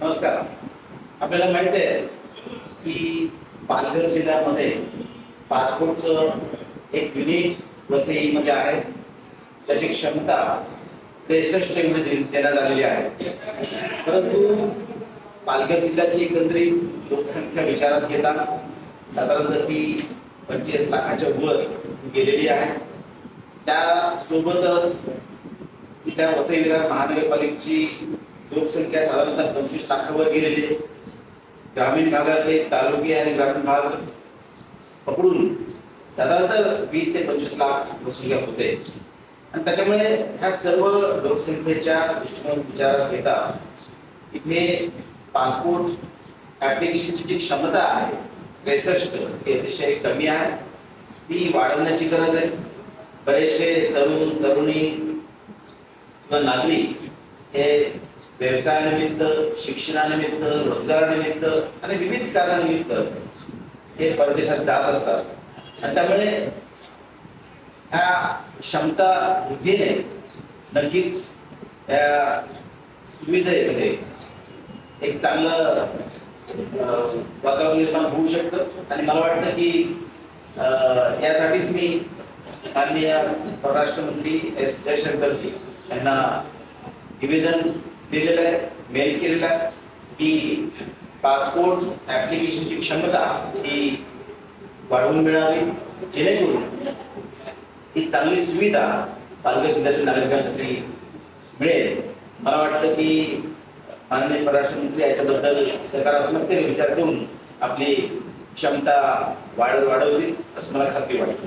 नमस्कार. आपल्याला माहीत आहे की पालघर जिल्ह्यामध्ये पासपोर्टचं एक युनिट वसईमध्ये आहे. त्याची क्षमता त्रेसष्ट युनिट देण्यात आलेली आहे. परंतु पालघर जिल्ह्याची एकंदरीत लोकसंख्या विचारात घेता साधारणतः ती पंचवीस लाखाच्या वर गेलेली आहे. त्यासोबतच त्या वसई विरार महानगरपालिकेची लोकसंख्या साधारणतः पंचवीस लाखावर गेलेली आहे. ग्रामीण भागातले तालुके आणि ग्रामीण भाग पकडून साधारणतः वीस ते पंचवीस लाख लोकसंख्या होते. आणि त्याच्यामुळे ह्या सर्व लोकसंख्येच्या दृष्टिकोन विचारात घेता इथे पासपोर्ट ऍप्लिकेशनची जी क्षमता आहे त्रेसष्ट ही अतिशय कमी आहे. ती वाढवण्याची गरज आहे. बरेचसे तरुण तरुणी किंवा नागरिक हे व्यवसायानिमित्त शिक्षणानिमित्त रोजगारानिमित्त आणि विविध कारणानिमित्त हे परदेशात जात असतात. आणि त्यामुळे ह्या क्षमता वृद्धीने नक्कीच त्या सुविधेमध्ये एक चांगलं वातावरण निर्माण होऊ शकतं. आणि मला वाटतं की अं, यासाठीच मी माननीय परराष्ट्र मंत्री एस जयशंकरजी यांना निवेदन दिलेलं आहे मेल केलेलं आहे. की पासपोर्ट ऍप्लिकेशनची क्षमता ही वाढवून मिळावी जेणेकरून ही चांगली सुविधा पालघर जिल्ह्यातील नागरिकांसाठी मिळेल. मला वाटतं की माननीय परराष्ट्र मंत्री याच्याबद्दल सकारात्मकतेने विचार करून आपली क्षमता वाढ वाढवतील असं मला खात्री वाटतं.